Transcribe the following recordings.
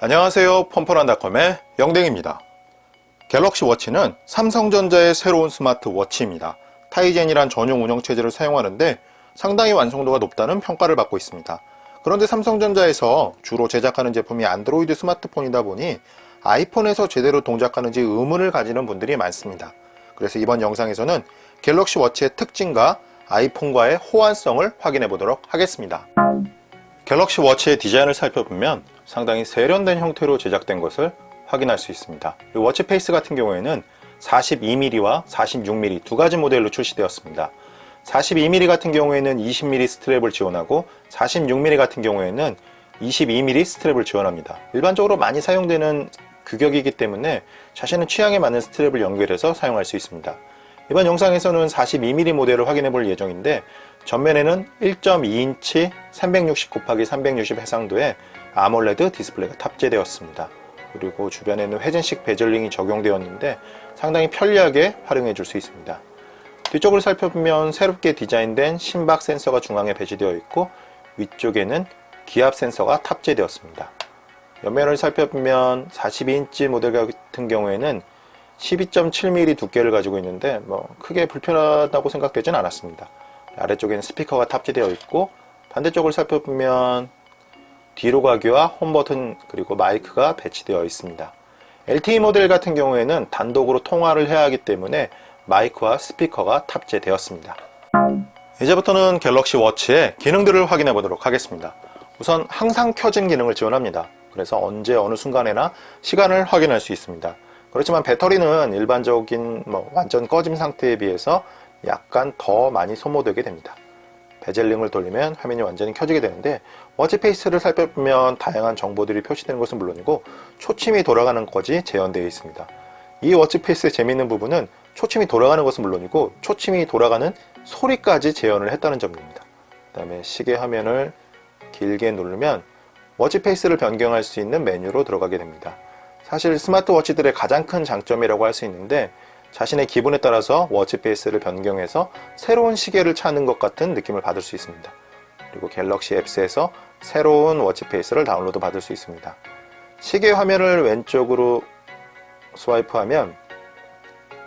안녕하세요. 펌펀한닷컴의 영댕입니다. 갤럭시 워치는 삼성전자의 새로운 스마트 워치입니다. 타이젠이란 전용 운영체제를 사용하는데 상당히 완성도가 높다는 평가를 받고 있습니다. 그런데 삼성전자에서 주로 제작하는 제품이 안드로이드 스마트폰이다 보니 아이폰에서 제대로 동작하는지 의문을 가지는 분들이 많습니다. 그래서 이번 영상에서는 갤럭시 워치의 특징과 아이폰과의 호환성을 확인해 보도록 하겠습니다. 갤럭시 워치의 디자인을 살펴보면 상당히 세련된 형태로 제작된 것을 확인할 수 있습니다. 이 워치 페이스 같은 경우에는 42mm와 46mm 두 가지 모델로 출시되었습니다. 42mm 같은 경우에는 20mm 스트랩을 지원하고 46mm 같은 경우에는 22mm 스트랩을 지원합니다. 일반적으로 많이 사용되는 규격이기 때문에 자신의 취향에 맞는 스트랩을 연결해서 사용할 수 있습니다. 이번 영상에서는 42mm 모델을 확인해 볼 예정인데 전면에는 1.2인치 360 곱하기 360 해상도의 아몰레드 디스플레이가 탑재되었습니다. 그리고 주변에는 회전식 베젤링이 적용되었는데 상당히 편리하게 활용해 줄 수 있습니다. 뒤쪽을 살펴보면 새롭게 디자인된 심박 센서가 중앙에 배치되어 있고 위쪽에는 기압 센서가 탑재되었습니다. 옆면을 살펴보면 42인치 모델 같은 경우에는 12.7mm 두께를 가지고 있는데 뭐 크게 불편하다고 생각되진 않았습니다. 아래쪽에는 스피커가 탑재되어 있고 반대쪽을 살펴보면 뒤로 가기와 홈 버튼 그리고 마이크가 배치되어 있습니다. LTE 모델 같은 경우에는 단독으로 통화를 해야 하기 때문에 마이크와 스피커가 탑재되었습니다. 이제부터는 갤럭시 워치의 기능들을 확인해 보도록 하겠습니다. 우선 항상 켜진 기능을 지원합니다. 그래서 언제 어느 순간에나 시간을 확인할 수 있습니다. 그렇지만 배터리는 일반적인 뭐 완전 꺼짐 상태에 비해서 약간 더 많이 소모되게 됩니다. 베젤링을 돌리면 화면이 완전히 켜지게 되는데 워치 페이스를 살펴보면 다양한 정보들이 표시되는 것은 물론이고 초침이 돌아가는 것이 재현되어 있습니다. 이 워치 페이스의 재미있는 부분은 초침이 돌아가는 것은 물론이고 초침이 돌아가는 소리까지 재현을 했다는 점입니다. 그 다음에 시계 화면을 길게 누르면 워치 페이스를 변경할 수 있는 메뉴로 들어가게 됩니다. 사실 스마트워치들의 가장 큰 장점이라고 할 수 있는데 자신의 기분에 따라서 워치 페이스를 변경해서 새로운 시계를 찾는 것 같은 느낌을 받을 수 있습니다. 그리고 갤럭시 앱스에서 새로운 워치 페이스를 다운로드 받을 수 있습니다. 시계 화면을 왼쪽으로 스와이프하면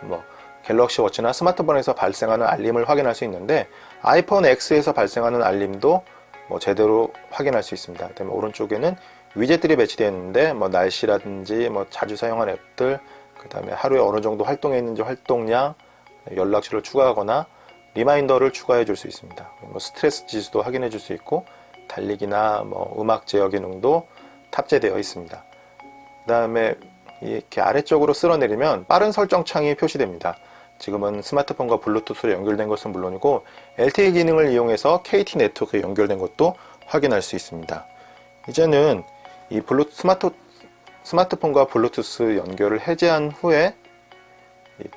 뭐 갤럭시 워치나 스마트폰에서 발생하는 알림을 확인할 수 있는데 아이폰 X에서 발생하는 알림도 뭐 제대로 확인할 수 있습니다. 그다음에 오른쪽에는 위젯들이 배치되어 있는데 뭐 날씨라든지 뭐 자주 사용하는 앱들 그 다음에 하루에 어느 정도 활동해 있는지 활동량 연락처를 추가하거나 리마인더를 추가해 줄 수 있습니다. 뭐 스트레스 지수도 확인해 줄 수 있고 달리기나 뭐 음악 제어 기능도 탑재되어 있습니다. 그 다음에 이렇게 아래쪽으로 쓸어내리면 빠른 설정 창이 표시됩니다. 지금은 스마트폰과 블루투스로 연결된 것은 물론이고 LTE 기능을 이용해서 KT 네트워크에 연결된 것도 확인할 수 있습니다. 이제는 이 블루 스마트 스마트폰과 블루투스 연결을 해제한 후에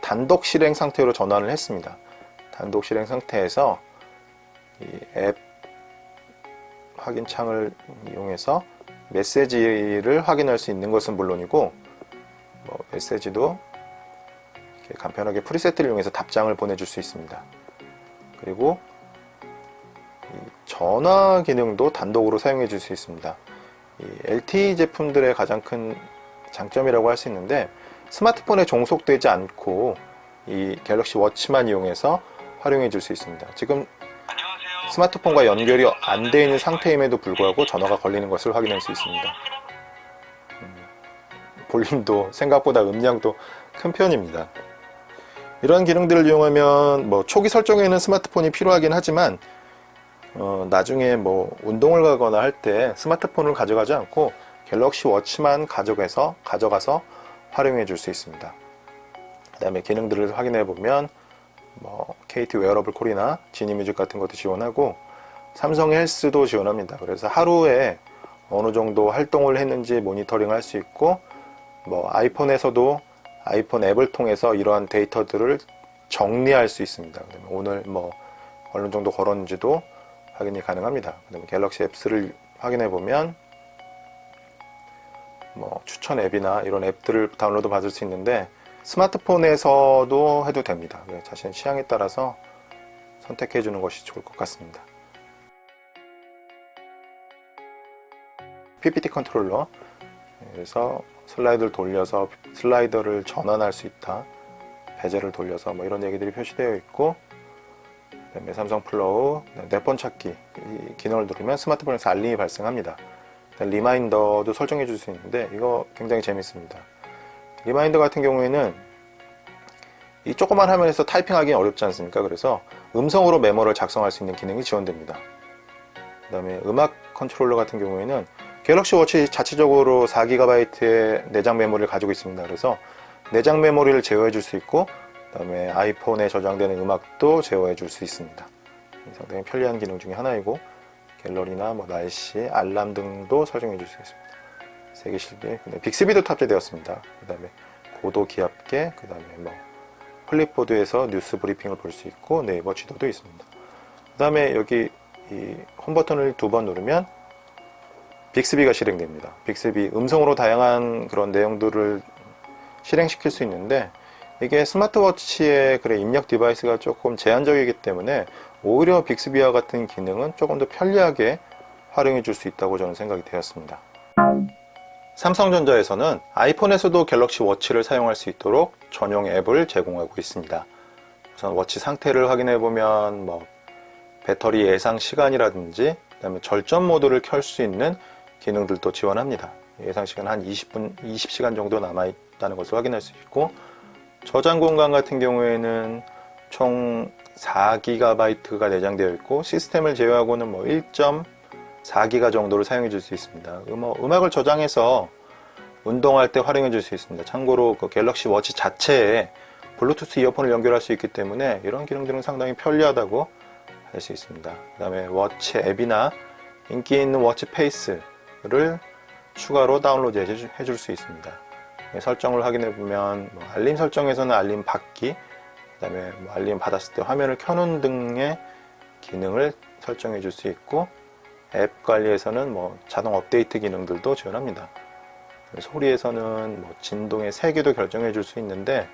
단독 실행 상태로 전환을 했습니다. 단독 실행 상태에서 앱 확인 창을 이용해서 메시지를 확인할 수 있는 것은 물론이고 뭐 메시지도 간편하게 프리세트를 이용해서 답장을 보내줄 수 있습니다. 그리고 전화 기능도 단독으로 사용해 줄 수 있습니다. LTE 제품들의 가장 큰 장점이라고 할 수 있는데 스마트폰에 종속되지 않고 이 갤럭시 워치만 이용해서 활용해 줄 수 있습니다. 지금 스마트폰과 연결이 안 되어 있는 상태임에도 불구하고 전화가 걸리는 것을 확인할 수 있습니다. 음, 볼륨도 생각보다 음량도 큰 편입니다. 이런 기능들을 이용하면 뭐 초기 설정에는 스마트폰이 필요하긴 하지만 어, 나중에 뭐 운동을 가거나 할 때 스마트폰을 가져가지 않고 갤럭시 워치만 가져가서 가져가서 활용해 줄 수 있습니다. 그 다음에 기능들을 확인해 보면 뭐 KT 웨어러블 콜이나 지니뮤직 같은 것도 지원하고 삼성 헬스도 지원합니다. 그래서 하루에 어느 정도 활동을 했는지 모니터링 할 수 있고 뭐 아이폰에서도 아이폰 앱을 통해서 이러한 데이터들을 정리할 수 있습니다. 오늘 뭐 어느 정도 걸었는지도 확인이 가능합니다. 그다음에 갤럭시 앱스를 확인해 보면 뭐 추천 앱이나 이런 앱들을 다운로드 받을 수 있는데 스마트폰에서도 해도 됩니다. 자신 취향에 따라서 선택해 주는 것이 좋을 것 같습니다. PPT 컨트롤러 그래서 슬라이드를 돌려서 슬라이더를 전환할 수 있다. 베젤을 돌려서 뭐 이런 얘기들이 표시되어 있고 그다음에 삼성 플로우 네번 찾기 이 기능을 누르면 스마트폰에서 알림이 발생합니다. 리마인더도 설정해 줄 수 있는데 이거 굉장히 재밌습니다. 리마인더 같은 경우에는 이 조그만 화면에서 타이핑하기 어렵지 않습니까? 그래서 음성으로 메모를 작성할 수 있는 기능이 지원됩니다. 그 다음에 음악 컨트롤러 같은 경우에는 갤럭시 워치 자체적으로 4GB의 내장 메모리를 가지고 있습니다. 그래서 내장 메모리를 제어해 줄 수 있고 그 다음에 아이폰에 저장되는 음악도 제어해 줄 수 있습니다. 상당히 편리한 기능 중에 하나이고 갤러리나 뭐 날씨, 알람 등도 설정해 줄 수 있습니다. 세계 실비, 빅스비도 탑재되었습니다. 그 다음에 고도 기압계, 그 다음에 뭐 플립보드에서 뉴스 브리핑을 볼 수 있고 네이버 지도도 있습니다. 그 다음에 여기 이 홈 버튼을 두 번 누르면 빅스비가 실행됩니다. 빅스비 음성으로 다양한 그런 내용들을 실행시킬 수 있는데 이게 스마트워치의 그래 입력 디바이스가 조금 제한적이기 때문에 오히려 빅스비와 같은 기능은 조금 더 편리하게 활용해 줄 수 있다고 저는 생각이 되었습니다. 삼성전자에서는 아이폰에서도 갤럭시 워치를 사용할 수 있도록 전용 앱을 제공하고 있습니다. 우선 워치 상태를 확인해 보면 뭐 배터리 예상 시간이라든지 그다음에 절전 모드를 켤 수 있는 기능들도 지원합니다. 예상 시간 한 20분, 20시간 정도 남아 있다는 것을 확인할 수 있고 저장 공간 같은 경우에는 총 4GB가 내장되어 있고 시스템을 제외하고는 뭐 1.4기가 정도를 사용해 줄 수 있습니다. 뭐 음악을 저장해서 운동할 때 활용해 줄 수 있습니다. 참고로 그 갤럭시 워치 자체에 블루투스 이어폰을 연결할 수 있기 때문에 이런 기능들은 상당히 편리하다고 할 수 있습니다. 그 다음에 워치 앱이나 인기 있는 워치 페이스를 추가로 다운로드 해줄 수 있습니다. 네, 설정을 확인해 보면 뭐 알림 설정에서는 알림 받기, 그 다음에 뭐 알림 받았을 때 화면을 켜놓은 등의 기능을 설정해 줄 수 있고 앱 관리에서는 뭐 자동 업데이트 기능들도 지원합니다. 소리에서는 뭐 진동의 세기도 결정해 줄 수 있는데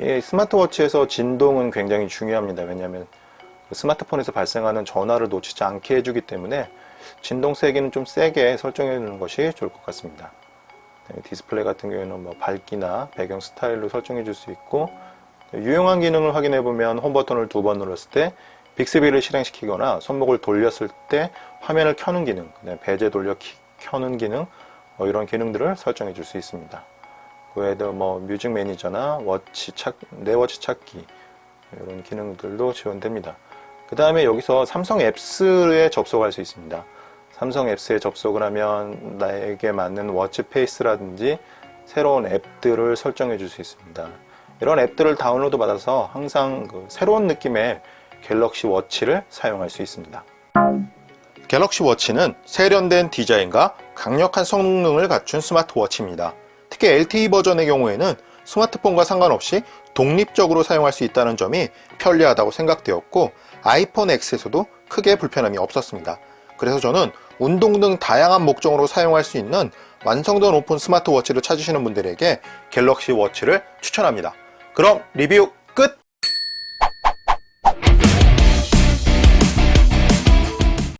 이 스마트워치에서 진동은 굉장히 중요합니다. 왜냐하면 그 스마트폰에서 발생하는 전화를 놓치지 않게 해주기 때문에 진동 세기는 좀 세게 설정해 주는 것이 좋을 것 같습니다. 디스플레이 같은 경우에는 뭐 밝기나 배경 스타일로 설정해 줄 수 있고 유용한 기능을 확인해 보면 홈 버튼을 두 번 눌렀을 때 빅스비를 실행시키거나 손목을 돌렸을 때 화면을 켜는 기능, 배제 돌려 키, 켜는 기능 뭐 이런 기능들을 설정해 줄 수 있습니다. 그 외에도 뭐 뮤직 매니저나 워치 찾, 내 워치 찾기 이런 기능들도 지원됩니다. 그 다음에 여기서 삼성 앱스에 접속할 수 있습니다. 삼성 앱스에 접속을 하면 나에게 맞는 워치 페이스라든지 새로운 앱들을 설정해 줄 수 있습니다. 이런 앱들을 다운로드 받아서 항상 그 새로운 느낌의 갤럭시 워치를 사용할 수 있습니다. 갤럭시 워치는 세련된 디자인과 강력한 성능을 갖춘 스마트워치입니다. 특히 LTE 버전의 경우에는 스마트폰과 상관없이 독립적으로 사용할 수 있다는 점이 편리하다고 생각되었고 아이폰 X에서도 크게 불편함이 없었습니다. 그래서 저는 운동 등 다양한 목적으로 사용할 수 있는 완성도 높은 스마트워치를 찾으시는 분들에게 갤럭시 워치를 추천합니다. 그럼 리뷰